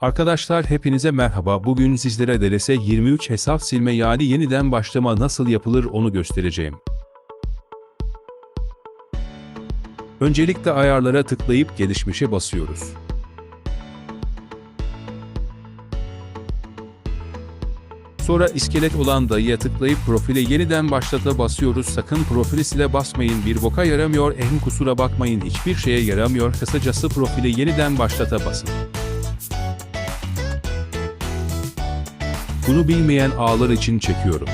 Arkadaşlar hepinize merhaba. Bugün sizlere DLS 23 hesap silme yani yeniden başlama nasıl yapılır onu göstereceğim. Öncelikle ayarlara tıklayıp gelişmişe basıyoruz. Sonra iskelet olan dayıya tıklayıp profile yeniden başlata basıyoruz. Sakın profili sile basmayın bir boka yaramıyor. Ehm kusura bakmayın hiçbir şeye yaramıyor. Kısacası profili yeniden başlata basın. Bunu bilmeyen ağlar için çekiyorum.